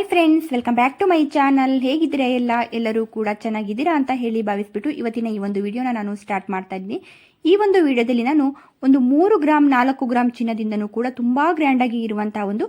Hi friends welcome back to my channel ಹೇಗಿದ್ದೀರಾ ಎಲ್ಲ? ಎಲ್ಲರೂ ಕೂಡ ಚೆನ್ನಾಗಿದ್ದೀರಾ ಅಂತ ಹೇಳಿ ಭಾವಿಸ್ಬಿಟ್ಟು ಇವತ್ತಿನ ಈ ಒಂದು ವಿಡಿಯೋನ ನಾನು ಸ್ಟಾರ್ಟ್ ಮಾಡ್ತಾ ಇದ್ದೀನಿ. ಈ ಒಂದು ವಿಡಿಯೋದಲ್ಲಿ ನಾನು ಒಂದು ಮೂರು ಗ್ರಾಮ್ ನಾಲ್ಕು ಗ್ರಾಮ್ ಚಿನ್ನದಿಂದನೂ ಕೂಡ ತುಂಬಾ ಗ್ರ್ಯಾಂಡ್ ಆಗಿ ಇರುವಂತಹ ಒಂದು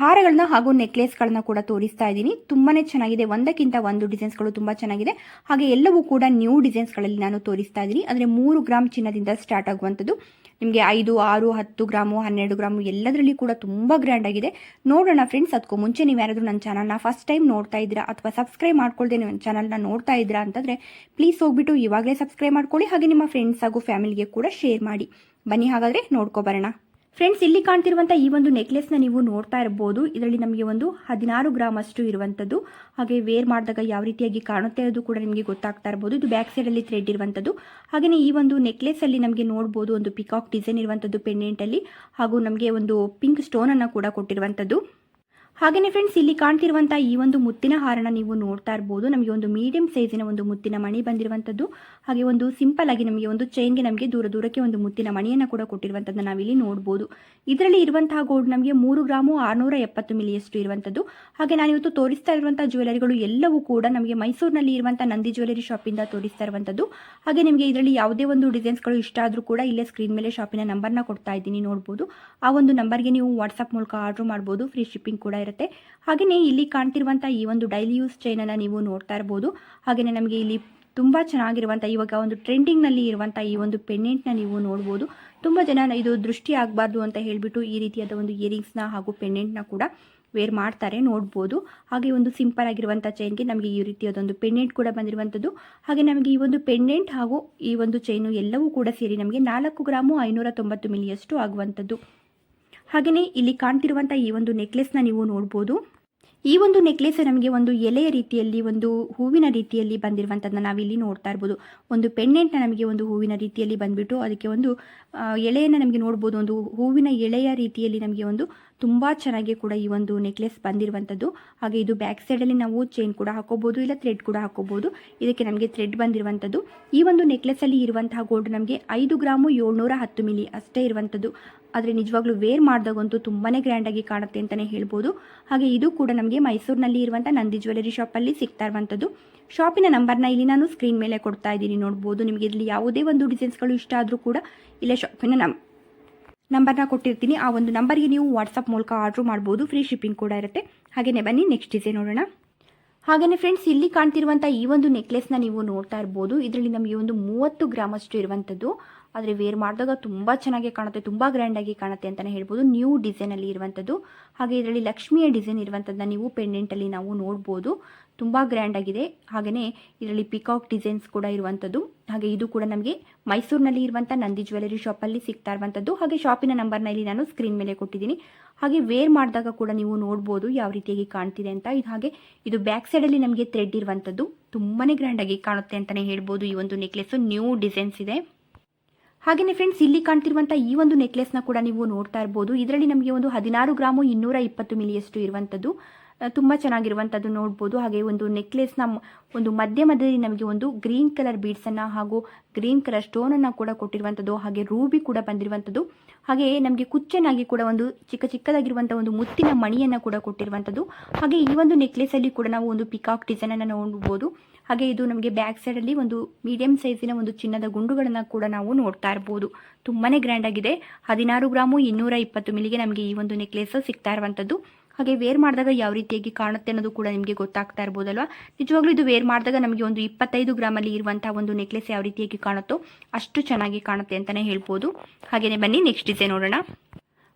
ಹಾರಗಳನ್ನ ಹಾಗೂ ನೆಕ್ಲೆಸ್ಗಳನ್ನ ಕೂಡ ತೋರಿಸ್ತಾ ಇದ್ದೀನಿ. ತುಂಬಾನೇ ಚೆನ್ನಾಗಿದೆ. ಒಂದಕ್ಕಿಂತ ಒಂದು ಡಿಸೈನ್ಸ್ಗಳು ತುಂಬಾ ಚೆನ್ನಾಗಿದೆ. ಹಾಗೆ ಎಲ್ಲವೂ ಕೂಡ ನ್ಯೂ ಡಿಸೈನ್ಸ್ಗಳಲ್ಲಿ ನಾನು ತೋರಿಸ್ತಾ ಇದ್ದೀನಿ. ಅಂದರೆ ಮೂರು ಗ್ರಾಮ್ ಚಿನ್ನದಿಂದ ಸ್ಟಾರ್ಟ್ ಆಗುವಂಥದ್ದು. ನಿಮಗೆ ಐದು, ಆರು, ಹತ್ತು ಗ್ರಾಮು, ಹನ್ನೆರಡು ಗ್ರಾಮು ಎಲ್ಲದರಲ್ಲಿ ಕೂಡ ತುಂಬ ಗ್ರ್ಯಾಂಡ್ ಆಗಿದೆ. ನೋಡೋಣ ಫ್ರೆಂಡ್ಸ್ ಅದಕ್ಕೂ ಮುಂಚೆ ನೀವು ಯಾರಾದರೂ ನನ್ನ ಚಾನಲ್ನ ಫಸ್ಟ್ ಟೈಮ್ ನೋಡ್ತಾ ಇದ್ದೀರಾ ಅಥವಾ ಸಬ್ಸ್ಕ್ರೈಬ್ ಮಾಡ್ಕೊಳ್ದೆ ನನ್ನ ಚಾನಲ್ನ ನೋಡ್ತಾ ಇದ್ದೀರಾ ಅಂತಂದರೆ ಪ್ಲೀಸ್ ಹೋಗ್ಬಿಟ್ಟು ಇವಾಗಲೇ ಸಬ್ಸ್ಕ್ರೈಬ್ ಮಾಡ್ಕೊಳ್ಳಿ. ಹಾಗೆ ನಿಮ್ಮ ಫ್ರೆಂಡ್ಸ್ ಹಾಗೂ ಫ್ಯಾಮಿಲಿಗೆ ಕೂಡ ಶೇರ್ ಮಾಡಿ. ಬನ್ನಿ ಹಾಗಾದರೆ ನೋಡ್ಕೊಬರೋಣ ಫ್ರೆಂಡ್ಸ್ ಇಲ್ಲಿ ಕಾಣ್ತಿರುವಂತಹ ಈ ಒಂದು ನೆಕ್ಲೆಸ್ನ ನೀವು ನೋಡ್ತಾ ಇರಬಹುದು ಇದರಲ್ಲಿ ನಮಗೆ ಒಂದು ಹದಿನಾರು ಗ್ರಾಮ್ ಅಷ್ಟು ಇರುವಂಥದ್ದು ಹಾಗೆ ವೇರ್ ಮಾಡಿದಾಗ ಯಾವ ರೀತಿಯಾಗಿ ಕಾಣುತ್ತೆ ಅದು ಕೂಡ ನಿಮಗೆ ಗೊತ್ತಾಗ್ತಾ ಇರಬಹುದು ಇದು ಬ್ಯಾಕ್ ಸೈಡ್ ಅಲ್ಲಿ ಥ್ರೆಡ್ ಇರುವಂಥದ್ದು ಹಾಗೆಯೇ ಈ ಒಂದು ನೆಕ್ಲೆಸಲ್ಲಿ ನಮಗೆ ನೋಡಬಹುದು ಒಂದು ಪಿಕಾಕ್ ಡಿಸೈನ್ ಇರುವಂಥದ್ದು ಪೆಂಡೆಂಟಲ್ಲಿ ಹಾಗೂ ನಮಗೆ ಒಂದು ಪಿಂಕ್ ಸ್ಟೋನ್ ಅನ್ನ ಕೂಡ ಕೊಟ್ಟಿರುವಂಥದ್ದು ಹಾಗೆಯೇ ಫ್ರೆಂಡ್ಸ್ ಇಲ್ಲಿ ಕಾಣ್ತಿರುವಂಥ ಈ ಒಂದು ಮುತ್ತಿನ ಹಾರನ ನೀವು ನೋಡ್ತಾ ಇರ್ಬೋದು. ನಮಗೆ ಒಂದು ಮೀಡಿಯಂ ಸೈಜಿನ ಒಂದು ಮುತ್ತಿನ ಮಣಿ ಬಂದಿರುವಂಥದ್ದು ಹಾಗೆ ಒಂದು ಸಿಂಪಲ್ ಆಗಿ ನಮಗೆ ಒಂದು ಚೈನ್ಗೆ ನಮಗೆ ದೂರ ದೂರಕ್ಕೆ ಒಂದು ಮುತ್ತಿನ ಮಣಿಯನ್ನು ಕೂಡ ಕೊಟ್ಟಿರುವಂಥದ್ದನ್ನ ನಾವಿಲ್ಲಿ ನೋಡ್ಬೋದು. ಇದರಲ್ಲಿ ಇರುವಂತಹ ಗೋಲ್ಡ್ ನಮಗೆ ಮೂರು ಗ್ರಾಮು ಆರುನೂರ ಎಪ್ಪತ್ತು ಮಿಲಿಯಷ್ಟು ಇರುವಂಥದ್ದು ಹಾಗೆ ನಾನು ಇವತ್ತು ತೋರಿಸ್ತಾ ಇರುವಂಥ ಜ್ಯುವೆಲರಿಗಳು ಎಲ್ಲವೂ ಕೂಡ ನಮಗೆ ಮೈಸೂರಿನಲ್ಲಿ ಇರುವಂತಹ ನಂದಿ ಜ್ಯುವೆಲರಿ ಶಾಪಿಂದ ತೋರಿಸ್ತಾ ಇರುವಂಥದ್ದು ಹಾಗೆ ನಿಮಗೆ ಇದರಲ್ಲಿ ಯಾವುದೇ ಒಂದು ಡಿಸೈನ್ಸ್ಗಳು ಇಷ್ಟ ಆದರೂ ಕೂಡ ಇಲ್ಲೇ ಸ್ಕ್ರೀನ್ ಮೇಲೆ ಶಾಪಿನ ನಂಬರ್ನ ಕೊಡ್ತಾ ಇದ್ದೀನಿ ನೋಡ್ಬೋದು. ಆ ಒಂದು ನಂಬರ್ಗೆ ನೀವು ವಾಟ್ಸಪ್ ಮೂಲಕ ಆರ್ಡರ್ ಮಾಡ್ಬೋದು. ಫ್ರೀ ಶಿಪ್ಪಿಂಗ್ ಕೂಡ ಇರುತ್ತೆ. ಹಾಗೆಯೇ ಇಲ್ಲಿ ಕಾಣ್ತಿರುವಂಥ ಈ ಒಂದು ಡೈಲಿ ಯೂಸ್ ಚೈನನ್ನು ನೀವು ನೋಡ್ತಾ ಇರ್ಬೋದು. ಹಾಗೆಯೇ ನಮಗೆ ಇಲ್ಲಿ ತುಂಬ ಚೆನ್ನಾಗಿರುವಂಥ ಇವಾಗ ಒಂದು ಟ್ರೆಂಡಿಂಗ್ನಲ್ಲಿ ಇರುವಂಥ ಈ ಒಂದು ಪೆಂಡೆಂಟ್ನ ನೀವು ನೋಡ್ಬೋದು. ತುಂಬ ಜನ ಇದು ದೃಷ್ಟಿ ಆಗಬಾರ್ದು ಅಂತ ಹೇಳಿಬಿಟ್ಟು ಈ ರೀತಿಯಾದ ಒಂದು ಇಯರಿಂಗ್ಸ್ನ ಹಾಗೂ ಪೆಂಡೆಂಟ್ನ ಕೂಡ ವೇರ್ ಮಾಡ್ತಾರೆ, ನೋಡ್ಬೋದು. ಹಾಗೆ ಒಂದು ಸಿಂಪಲ್ ಆಗಿರುವಂಥ ಚೈನ್ಗೆ ನಮಗೆ ಈ ರೀತಿಯಾದ ಒಂದು ಪೆಂಡೆಂಟ್ ಕೂಡ ಬಂದಿರುವಂಥದ್ದು ಹಾಗೆ ನಮಗೆ ಈ ಒಂದು ಪೆಂಡೆಂಟ್ ಹಾಗೂ ಈ ಒಂದು ಚೈನು ಎಲ್ಲವೂ ಕೂಡ ಸೇರಿ ನಮಗೆ ನಾಲ್ಕು ಗ್ರಾಮು ಐನೂರ ತೊಂಬತ್ತು ಮಿಲಿಯಷ್ಟು ಆಗುವಂಥದ್ದು ಹಾಗೆಯೇ ಇಲ್ಲಿ ಕಾಣ್ತಿರುವಂಥ ಈ ಒಂದು ನೆಕ್ಲೆಸ್ನ ನೀವು ನೋಡ್ಬೋದು. ಈ ಒಂದು ನೆಕ್ಲೆಸ್ ನಮಗೆ ಒಂದು ಎಲೆಯ ರೀತಿಯಲ್ಲಿ, ಒಂದು ಹೂವಿನ ರೀತಿಯಲ್ಲಿ ಬಂದಿರುವಂಥದ್ದನ್ನ ನಾವಿಲ್ಲಿ ನೋಡ್ತಾ ಇರ್ಬೋದು. ಒಂದು ಪೆಂಡೆಂಟ್ನ ನಮಗೆ ಒಂದು ಹೂವಿನ ರೀತಿಯಲ್ಲಿ ಬಂದ್ಬಿಟ್ಟು ಅದಕ್ಕೆ ಒಂದು ಎಳೆಯನ್ನು ನಮಗೆ ನೋಡ್ಬೋದು. ಒಂದು ಹೂವಿನ ಎಳೆಯ ರೀತಿಯಲ್ಲಿ ನಮಗೆ ಒಂದು ತುಂಬ ಚೆನ್ನಾಗಿ ಕೂಡ ಈ ಒಂದು ನೆಕ್ಲೆಸ್ ಬಂದಿರುವಂಥದ್ದು ಹಾಗೆ ಇದು ಬ್ಯಾಕ್ ಸೈಡಲ್ಲಿ ನಾವು ಚೈನ್ ಕೂಡ ಹಾಕೋಬೋದು, ಇಲ್ಲ ಥ್ರೆಡ್ ಕೂಡ ಹಾಕೋಬೋದು. ಇದಕ್ಕೆ ನಮಗೆ ಥ್ರೆಡ್ ಬಂದಿರುವಂಥದ್ದು ಈ ಒಂದು ನೆಕ್ಲೆಸ್ಸಲ್ಲಿ ಇರುವಂತಹ ಗೋಲ್ಡ್ ನಮಗೆ ಐದು ಗ್ರಾಮು ಏಳ್ನೂರ ಹತ್ತು ಮಿಲಿ ಅಷ್ಟೇ ಇರುವಂಥದ್ದು ಆದರೆ ನಿಜವಾಗ್ಲೂ ವೇರ್ ಮಾಡಿದಾಗಂತೂ ತುಂಬಾ ಗ್ರ್ಯಾಂಡಾಗಿ ಕಾಣುತ್ತೆ ಅಂತಲೇ ಹೇಳ್ಬೋದು. ಹಾಗೆ ಇದು ಕೂಡ ನಮಗೆ ಮೈಸೂರಿನಲ್ಲಿ ಇರುವಂಥ ನಂದಿ ಜ್ಯುವೆಲರಿ ಶಾಪಲ್ಲಿ ಸಿಗ್ತಾ ಇರುವಂಥದ್ದು ಶಾಪಿನ ನಂಬರ್ನ ಇಲ್ಲಿ ನಾನು ಸ್ಕ್ರೀನ್ ಮೇಲೆ ಕೊಡ್ತಾ ಇದ್ದೀನಿ, ನೋಡ್ಬೋದು. ನಿಮಗೆ ಇಲ್ಲಿ ಯಾವುದೇ ಒಂದು ಡಿಸೈನ್ಸ್ಗಳು ಇಷ್ಟ ಆದರೂ ಕೂಡ ಇಲ್ಲೇ ಶಾಪಿನ ನಮ್ ನಂಬರ್ನ ಕೊಟ್ಟಿರ್ತೀನಿ. ಆ ಒಂದು ನಂಬರ್ಗೆ ನೀವು ವಾಟ್ಸಪ್ ಮೂಲಕ ಆರ್ಡ್ರ್ ಮಾಡ್ಬೋದು. ಫ್ರೀ ಶಿಪ್ಪಿಂಗ್ ಕೂಡ ಇರುತ್ತೆ. ಹಾಗೆಯೇ ಬನ್ನಿ ನೆಕ್ಸ್ಟ್ ಡಿಸೈನ್ ನೋಡೋಣ. ಹಾಗೆಯೇ ಫ್ರೆಂಡ್ಸ್ ಇಲ್ಲಿ ಕಾಣ್ತಿರುವಂತಹ ಈ ಒಂದು ನೆಕ್ಲೆಸ್ನ ನೀವು ನೋಡ್ತಾ ಇರ್ಬೋದು. ಇದರಲ್ಲಿ ನಮಗೆ ಒಂದು ಮೂವತ್ತು ಗ್ರಾಮ್ ಅಷ್ಟು ಇರುವಂಥದ್ದು ಆದರೆ ವೇರ್ ಮಾಡಿದಾಗ ತುಂಬ ಚೆನ್ನಾಗಿ ಕಾಣುತ್ತೆ, ತುಂಬ ಗ್ರ್ಯಾಂಡಾಗಿ ಕಾಣುತ್ತೆ ಅಂತಲೇ ಹೇಳ್ಬೋದು. ನ್ಯೂ ಡಿಸೈನಲ್ಲಿ ಇರುವಂಥದ್ದು ಹಾಗೆ ಇದರಲ್ಲಿ ಲಕ್ಷ್ಮಿಯ ಡಿಸೈನ್ ಇರುವಂಥದ್ದನ್ನ ನೀವು ಪೆಂಡೆಂಟಲ್ಲಿ ನಾವು ನೋಡ್ಬೋದು. ತುಂಬ ಗ್ರ್ಯಾಂಡ್ ಆಗಿದೆ. ಹಾಗೆಯೇ ಇದರಲ್ಲಿ ಪಿಕಾಕ್ ಡಿಸೈನ್ಸ್ ಕೂಡ ಇರುವಂಥದ್ದು ಹಾಗೆ ಇದು ಕೂಡ ನಮಗೆ ಮೈಸೂರಿನಲ್ಲಿ ಇರುವಂಥ ನಂದಿ ಜ್ಯುವೆಲರಿ ಶಾಪಲ್ಲಿ ಸಿಗ್ತಾ ಇರುವಂಥದ್ದು ಹಾಗೆ ಶಾಪಿನ ನಂಬರ್ನ ಇಲ್ಲಿ ನಾನು ಸ್ಕ್ರೀನ್ ಮೇಲೆ ಕೊಟ್ಟಿದ್ದೀನಿ. ಹಾಗೆ ವೇರ್ ಮಾಡಿದಾಗ ಕೂಡ ನೀವು ನೋಡ್ಬೋದು ಯಾವ ರೀತಿಯಾಗಿ ಕಾಣ್ತಿದೆ ಅಂತ. ಇದು ಹಾಗೆ, ಇದು ಬ್ಯಾಕ್ ಸೈಡಲ್ಲಿ ನಮಗೆ ಥ್ರೆಡ್ ಇರುವಂಥದ್ದು. ತುಂಬಾ ಗ್ರ್ಯಾಂಡಾಗಿ ಕಾಣುತ್ತೆ ಅಂತಲೇ ಹೇಳ್ಬೋದು ಈ ಒಂದು ನೆಕ್ಲೆಸ್ಸು ನ್ಯೂ ಡಿಸೈನ್ಸ್ ಇದೆ. ಹಾಗೆಯೇ ಫ್ರೆಂಡ್ಸ್ ಇಲ್ಲಿ ಕಾಣ್ತಿರುವಂಥ ಈ ಒಂದು ನೆಕ್ಲೆಸ್ನ ಕೂಡ ನೀವು ನೋಡ್ತಾ ಇರ್ಬೋದು. ಇದರಲ್ಲಿ ನಮಗೆ ಒಂದು ಹದಿನಾರು ಗ್ರಾಮು ಇನ್ನೂರ ಇಪ್ಪತ್ತು ಮಿಲಿಯಷ್ಟು ಇರುವಂಥದ್ದು. ತುಂಬ ಚೆನ್ನಾಗಿರುವಂಥದ್ದು ನೋಡ್ಬೋದು. ಹಾಗೆ ಒಂದು ನೆಕ್ಲೆಸ್ನ ಒಂದು ಮಧ್ಯ ಮಧ್ಯದಲ್ಲಿ ನಮಗೆ ಒಂದು ಗ್ರೀನ್ ಕಲರ್ ಬೀಡ್ಸನ್ನು ಹಾಗೂ ಗ್ರೀನ್ ಕಲರ್ ಸ್ಟೋನನ್ನು ಕೂಡ ಕೊಟ್ಟಿರುವಂಥದ್ದು ಹಾಗೆ ರೂಬಿ ಕೂಡ ಬಂದಿರುವಂಥದ್ದು ಹಾಗೆ ನಮಗೆ ಕುಚ್ಚನಾಗಿ ಕೂಡ ಒಂದು ಚಿಕ್ಕ ಚಿಕ್ಕದಾಗಿರುವಂಥ ಒಂದು ಮುತ್ತಿನ ಮಣಿಯನ್ನು ಕೂಡ ಕೊಟ್ಟಿರುವಂಥದ್ದು ಹಾಗೆ ಈ ಒಂದು ನೆಕ್ಲೆಸಲ್ಲಿ ಕೂಡ ನಾವು ಒಂದು ಪಿಕಾಕ್ ಡಿಸೈನನ್ನು ನೋಡ್ಬೋದು. ಹಾಗೆ ಇದು ನಮಗೆ ಬ್ಯಾಕ್ ಸೈಡಲ್ಲಿ ಒಂದು ಮೀಡಿಯಂ ಸೈಜಿನ ಒಂದು ಚಿನ್ನದ ಗುಂಡುಗಳನ್ನು ಕೂಡ ನಾವು ನೋಡ್ತಾ ಇರ್ಬೋದು. ತುಂಬಾ ಗ್ರ್ಯಾಂಡ್ ಆಗಿದೆ. ಹದಿನಾರು ಗ್ರಾಮು ಇನ್ನೂರ ಇಪ್ಪತ್ತು ಮಿಲಿಗೆ ನಮಗೆ ಈ ಒಂದು ನೆಕ್ಲೆಸ್ ಸಿಗ್ತಾ ಇರುವಂಥದ್ದು ಹಾಗೆ ವೇರ್ ಮಾಡಿದಾಗ ಯಾವ ರೀತಿಯಾಗಿ ಕಾಣುತ್ತೆ ಅನ್ನೋದು ಕೂಡ ನಿಮಗೆ ಗೊತ್ತಾಗ್ತಾ ಇರ್ಬೋದಲ್ವಾ? ನಿಜವಾಗ್ಲೂ ಇದು ವೇರ್ ಮಾಡಿದಾಗ ನಮಗೆ ಒಂದು ಇಪ್ಪತ್ತೈದು ಗ್ರಾಮಲ್ಲಿ ಇರುವಂತಹ ಒಂದು ನೆಕ್ಲೆಸ್ ಯಾವ ರೀತಿಯಾಗಿ ಕಾಣುತ್ತೋ ಅಷ್ಟು ಚೆನ್ನಾಗಿ ಕಾಣುತ್ತೆ ಅಂತಲೇ ಹೇಳ್ಬೋದು. ಹಾಗೆಯೇ ಬನ್ನಿ ನೆಕ್ಸ್ಟ್ ಡಿಸೈನ್ ನೋಡೋಣ.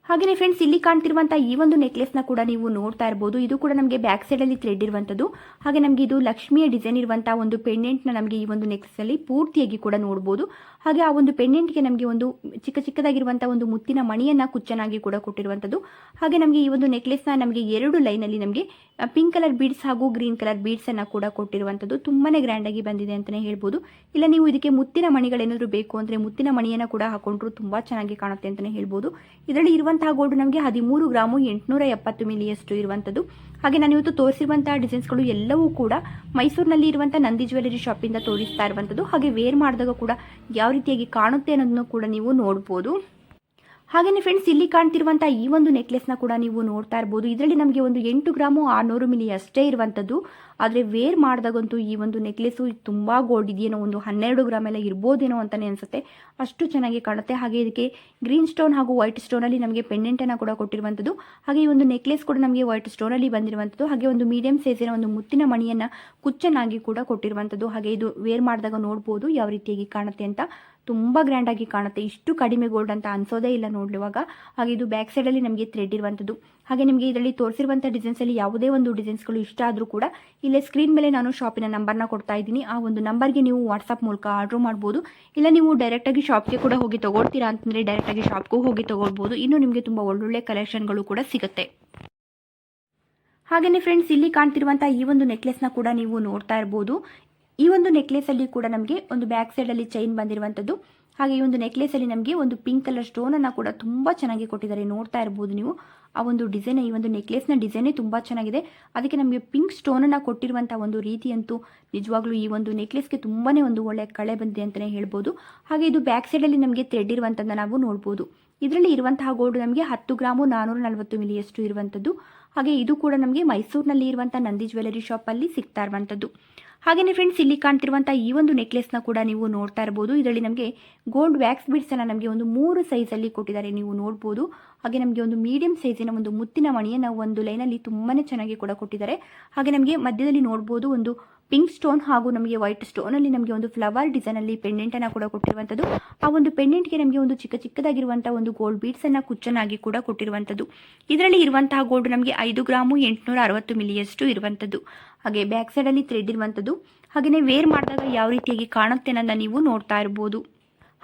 ಹಾಗೆಯೇ ಫ್ರೆಂಡ್ಸ್ ಇಲ್ಲಿ ಕಾಣ್ತಿರುವಂತಹ ಈ ಒಂದು ನೆಕ್ಲೆಸ್ನ ಕೂಡ ನೀವು ನೋಡ್ತಾ ಇರಬಹುದು ಇದು ಕೂಡ ನಮಗೆ ಬ್ಯಾಕ್ ಸೈಡ್ ಅಲ್ಲಿ ಥ್ರೆಡ್ ಇರುವಂತದ್ದು. ಹಾಗೆ ನಮಗೆ ಇದು ಲಕ್ಷ್ಮಿಯ ಡಿಸೈನ್ ಇರುವಂತಹ ಒಂದು ಪೆಂಡೆಂಟ್ನ ನಮಗೆ ಈ ಒಂದು ನೆಕ್ಲೆಸಲ್ಲಿ ಪೂರ್ತಿಯಾಗಿ ಕೂಡ ನೋಡಬಹುದು ಹಾಗೆ ಆ ಒಂದು ಪೆಂಡೆಂಟ್ಗೆ ನಮಗೆ ಒಂದು ಚಿಕ್ಕ ಚಿಕ್ಕದಾಗಿರುವಂತಹ ಒಂದು ಮುತ್ತಿನ ಮಣಿಯನ್ನ ಕುಚ್ಚನಾಗಿ ಕೂಡ ಕೊಟ್ಟಿರುವಂತದ್ದು. ಹಾಗೆ ನಮಗೆ ಈ ಒಂದು ನೆಕ್ಲೆಸ್ನ ನಮಗೆ ಎರಡು ಲೈನ್ ಅಲ್ಲಿ ನಮಗೆ ಪಿಂಕ್ ಕಲರ್ ಬೀಡ್ಸ್ ಹಾಗೂ ಗ್ರೀನ್ ಕಲರ್ ಬೀಡ್ಸನ್ನು ಕೂಡ ಕೊಟ್ಟಿರುವಂತದ್ದು. ತುಂಬಾನೇ ಗ್ರ್ಯಾಂಡ್ ಗ್ರ್ಯಾಂಡಾಗಿ ಬಂದಿದೆ ಅಂತಾನೆ ಹೇಳ್ಬೋದು. ಇಲ್ಲ, ನೀವು ಇದಕ್ಕೆ ಮುತ್ತಿನ ಮಣಿಗಳೇನಾದ್ರು ಬೇಕು ಅಂದ್ರೆ ಮುತ್ತಿನ ಮಣಿಯನ್ನ ಕೂಡ ಹಾಕೊಂಡ್ರು ತುಂಬಾ ಚೆನ್ನಾಗಿ ಕಾಣುತ್ತೆ ಅಂತಾನೆ ಹೇಳ್ಬೋದು. ಇದರಲ್ಲಿ ಇರುವಂತಹ ಗೋಲ್ಡ್ ನಮಗೆ ಹದಿಮೂರು ಗ್ರಾಮು ಎಂಟುನೂರ ಎಪ್ಪತ್ತು ಮಿಲಿಯಷ್ಟು ಇರುವಂಥದ್ದು ಹಾಗೆ ನಾನು ಇವತ್ತು ತೋರಿಸಿರುವಂತಹ ಡಿಸೈನ್ಸ್ಗಳು ಎಲ್ಲವೂ ಕೂಡ ಮೈಸೂರಿನಲ್ಲಿ ಇರುವಂಥ ನಂದಿ ಜ್ಯುವೆಲರಿ ಶಾಪಿಂದ ತೋರಿಸ್ತಾ ಇರುವಂಥದ್ದು ಹಾಗೆ ವೇರ್ ಮಾಡಿದಾಗ ಕೂಡ ಯಾವ ರೀತಿಯಾಗಿ ಕಾಣುತ್ತೆ ಅನ್ನೋದನ್ನು ಕೂಡ ನೀವು ನೋಡ್ಬೋದು. ಹಾಗೆಯೇ ಫ್ರೆಂಡ್ಸ್ ಇಲ್ಲಿ ಕಾಣ್ತಿರುವಂತಹ ಈ ಒಂದು ನೆಕ್ಲೆಸ್ನ ಕೂಡ ನೀವು ನೋಡ್ತಾ ಇರ್ಬೋದು. ಇದರಲ್ಲಿ ನಮಗೆ ಒಂದು ಎಂಟು ಗ್ರಾಮು ಆರುನೂರು ಮಿಲಿ ಅಷ್ಟೇ ಇರುವಂಥದ್ದು ಆದರೆ ವೇರ್ ಮಾಡಿದಾಗಂತೂ ಈ ಒಂದು ನೆಕ್ಲೆಸ್ಸು ತುಂಬ ಗೋಲ್ಡ್ ಇದೆಯೇನೋ ಒಂದು ಹನ್ನೆರಡು ಗ್ರಾಮ್ ಎಲ್ಲ ಇರ್ಬೋದೇನೋ ಅಂತಲೇ ಅನಿಸುತ್ತೆ. ಅಷ್ಟು ಚೆನ್ನಾಗಿ ಕಾಣುತ್ತೆ. ಹಾಗೆ ಇದಕ್ಕೆ ಗ್ರೀನ್ ಸ್ಟೋನ್ ಹಾಗೂ ವೈಟ್ ಸ್ಟೋನಲ್ಲಿ ನಮಗೆ ಪೆಂಡೆಂಟನ್ನು ಕೂಡ ಕೊಟ್ಟಿರುವಂಥದ್ದು ಹಾಗೆ ಈ ಒಂದು ನೆಕ್ಲೆಸ್ ಕೂಡ ನಮಗೆ ವೈಟ್ ಸ್ಟೋನಲ್ಲಿ ಬಂದಿರುವಂಥದ್ದು ಹಾಗೆ ಒಂದು ಮೀಡಿಯಂ ಸೈಜಿನ ಒಂದು ಮುತ್ತಿನ ಮಣಿಯನ್ನು ಕುಚ್ಚನಾಗಿ ಕೂಡ ಕೊಟ್ಟಿರುವಂಥದ್ದು ಹಾಗೆ ಇದು ವೇರ್ ಮಾಡಿದಾಗ ನೋಡ್ಬೋದು ಯಾವ ರೀತಿಯಾಗಿ ಕಾಣುತ್ತೆ ಅಂತ. ತುಂಬ ಗ್ರ್ಯಾಂಡಾಗಿ ಕಾಣುತ್ತೆ. ಇಷ್ಟು ಕಡಿಮೆ ಗೋಲ್ಡ್ ಅಂತ ಅನ್ಸೋದೇ ಇಲ್ಲ ನೋಡುವಾಗ ಹಾಗೆ ಇದು ಬ್ಯಾಕ್ ಸೈಡಲ್ಲಿ ನಮಗೆ ಥ್ರೆಡ್ ಇರುವಂಥದ್ದು ಹಾಗೆ ನಿಮಗೆ ಇದರಲ್ಲಿ ತೋರಿಸಿರುವಂಥ ಡಿಸೈನ್ಸಲ್ಲಿ ಯಾವುದೇ ಒಂದು ಡಿಸೈನ್ಸ್ಗಳು ಇಷ್ಟ ಆದರೂ ಕೂಡ ಇಲ್ಲೇ ಸ್ಕ್ರೀನ್ ಮೇಲೆ ನಾನು ಶಾಪಿನ ನಂಬರ್ನ ಕೊಡ್ತಾ ಇದ್ದೀನಿ. ಆ ಒಂದು ನಂಬರ್ಗೆ ನೀವು ವಾಟ್ಸಪ್ ಮೂಲಕ ಆರ್ಡ್ರ್ ಮಾಡ್ಬೋದು. ಇಲ್ಲ ನೀವು ಡೈರೆಕ್ಟಾಗಿ ಶಾಪ್ಗೆ ಕೂಡ ಹೋಗಿ ತೊಗೊಳ್ತೀರಾ ಅಂತಂದರೆ ಡೈರೆಕ್ಟಾಗಿ ಶಾಪ್ಗೂ ಹೋಗಿ ತೊಗೊಳ್ಬೋದು. ಇನ್ನು ನಿಮಗೆ ತುಂಬ ಒಳ್ಳೊಳ್ಳೆ ಕಲೆಕ್ಷನ್ಗಳು ಕೂಡ ಸಿಗುತ್ತೆ. ಹಾಗೆಯೇ ಫ್ರೆಂಡ್ಸ್ ಇಲ್ಲಿ ಕಾಣ್ತಿರುವಂಥ ಈ ಒಂದು ನೆಕ್ಲೆಸ್ನ ಕೂಡ ನೀವು ನೋಡ್ತಾ ಇರ್ಬೋದು. ಈ ಒಂದು ನೆಕ್ಲೆಸಲ್ಲಿ ಕೂಡ ನಮಗೆ ಒಂದು ಬ್ಯಾಕ್ ಸೈಡಲ್ಲಿ ಚೈನ್ ಬಂದಿರುವಂಥದ್ದು ಹಾಗೆ ಈ ಒಂದು ನೆಕ್ಲೆಸಲ್ಲಿ ನಮಗೆ ಒಂದು ಪಿಂಕ್ ಕಲರ್ ಸ್ಟೋನನ್ನು ಕೂಡ ತುಂಬಾ ಚೆನ್ನಾಗಿ ಕೊಟ್ಟಿದ್ದಾರೆ. ನೋಡ್ತಾ ಇರಬಹುದು ನೀವು. ಆ ಒಂದು ಡಿಸೈನ್ ಈ ಒಂದು ನೆಕ್ಲೆಸ್ನ ಡಿಸೈನೇ ತುಂಬ ಚೆನ್ನಾಗಿದೆ. ಅದಕ್ಕೆ ನಮಗೆ ಪಿಂಕ್ ಸ್ಟೋನ್ ಅನ್ನ ಕೊಟ್ಟಿರುವಂತಹ ಒಂದು ರೀತಿ ಅಂತೂ ನಿಜವಾಗ್ಲೂ ಈ ಒಂದು ನೆಕ್ಲೆಸ್ಗೆ ತುಂಬಾನೇ ಒಂದು ಒಳ್ಳೆ ಕಳೆ ಬಂದಿದೆ ಅಂತಲೇ ಹೇಳ್ಬೋದು. ಹಾಗೆ ಇದು ಬ್ಯಾಕ್ ಸೈಡ್ ಅಲ್ಲಿ ನಮಗೆ ಥ್ರೆಡ್ ಇರುವಂಥದ್ದನ್ನು ನಾವು ನೋಡಬಹುದು ಇದರಲ್ಲಿ ಇರುವಂತಹ ಗೋಲ್ಡ್ ನಮಗೆ ಹತ್ತು ಗ್ರಾಮು ನಾನೂರ ನಲವತ್ತು ಮಿಲಿಯಷ್ಟು ಇರುವಂಥದ್ದು ಹಾಗೆ ಇದು ಕೂಡ ನಮಗೆ ಮೈಸೂರಿನಲ್ಲಿ ಇರುವಂತಹ ನಂದಿ ಜ್ಯುವೆಲರಿ ಶಾಪಲ್ಲಿ ಸಿಗ್ತಾ ಇರುವಂಥದ್ದು ಹಾಗೆಯೇ ಫ್ರೆಂಡ್ಸ್ ಇಲ್ಲಿ ಕಾಣ್ತಿರುವಂಥ ಈ ಒಂದು ನೆಕ್ಲೆಸ್ನ ಕೂಡ ನೀವು ನೋಡ್ತಾ ಇರ್ಬೋದು. ಇದರಲ್ಲಿ ನಮಗೆ ಗೋಲ್ಡ್ ವ್ಯಾಕ್ಸ್ ಬೀಡ್ಸನ್ನು ನಮಗೆ ಒಂದು ಮೂರು ಸೈಜಲ್ಲಿ ಕೊಟ್ಟಿದ್ದಾರೆ. ನೀವು ನೋಡ್ಬೋದು. ಹಾಗೆ ನಮಗೆ ಒಂದು ಮೀಡಿಯಂ ಸೈಜಿನ ಒಂದು ಮುತ್ತಿನ ಮಣಿಯನ್ನು ಒಂದು ಲೈನಲ್ಲಿ ತುಂಬಾ ಚೆನ್ನಾಗಿ ಕೂಡ ಕೊಟ್ಟಿದ್ದಾರೆ. ಹಾಗೆ ನಮಗೆ ಮಧ್ಯದಲ್ಲಿ ನೋಡ್ಬೋದು ಒಂದು ಪಿಂಕ್ ಸ್ಟೋನ್ ಹಾಗೂ ನಮಗೆ ವೈಟ್ ಸ್ಟೋನಲ್ಲಿ ನಮಗೆ ಒಂದು ಫ್ಲವರ್ ಡಿಸೈನಲ್ಲಿ ಪೆಂಡೆಂಟನ್ನು ಕೂಡ ಕೊಟ್ಟಿರುವಂಥದ್ದು. ಆ ಒಂದು ಪೆಂಡೆಂಟ್ಗೆ ನಮಗೆ ಒಂದು ಚಿಕ್ಕ ಚಿಕ್ಕದಾಗಿರುವಂಥ ಒಂದು ಗೋಲ್ಡ್ ಬೀಡ್ಸನ್ನು ಕುಚ್ಚನಾಗಿ ಕೂಡ ಕೊಟ್ಟಿರುವಂಥದ್ದು. ಇದರಲ್ಲಿ ಇರುವಂತಹ ಗೋಲ್ಡ್ ನಮಗೆ ಐದು ಗ್ರಾಮು ಎಂಟುನೂರ ಅರವತ್ತು ಮಿಲಿಯಷ್ಟು ಇರುವಂಥದ್ದು. ಹಾಗೆ ಬ್ಯಾಕ್ ಸೈಡಲ್ಲಿ ಥ್ರೆಡ್ ಇರುವಂಥದ್ದು. ಹಾಗೆಯೇ ವೇರ್ ಮಾಡಿದಾಗ ಯಾವ ರೀತಿಯಾಗಿ ಕಾಣುತ್ತೆ ಅನ್ನೋದನ್ನ ನೀವು ನೋಡ್ತಾ ಇರ್ಬೋದು.